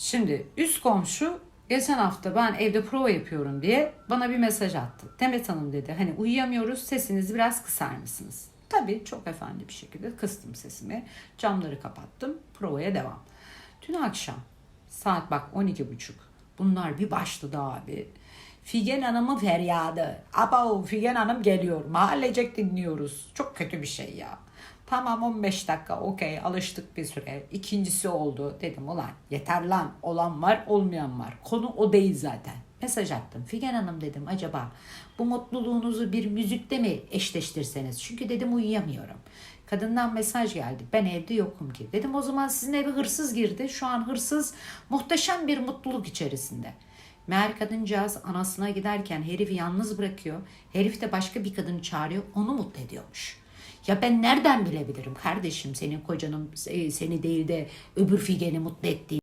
Şimdi üst komşu geçen hafta ben evde prova yapıyorum diye bana bir mesaj attı. Demet Hanım dedi hani uyuyamıyoruz sesinizi biraz kısar mısınız? Tabii çok efendi bir şekilde kıstım sesimi. Camları kapattım. Provaya devam. Dün akşam saat bak 12.30 bunlar bir başladı abi. Figen Hanım'ın feryadı. Aba Figen Hanım geliyor. Mahallecek dinliyoruz. Çok kötü bir şey ya. Tamam 15 dakika okey alıştık bir süre. İkincisi oldu. Dedim ulan yeter lan olan var olmayan var. Konu o değil zaten. Mesaj attım. Figen Hanım dedim acaba bu mutluluğunuzu bir müzikte mi eşleştirseniz? Çünkü dedim uyuyamıyorum. Kadından mesaj geldi. Ben evde yokum ki. Dedim o zaman sizin eve hırsız girdi. Şu an hırsız muhteşem bir mutluluk içerisinde. Meğer kadıncağız anasına giderken herifi yalnız bırakıyor. Herif de başka bir kadını çağırıyor. Onu mutlu ediyormuş. Ya ben nereden bilebilirim kardeşim senin kocanın seni değil de öbür figeni mutlu ettiği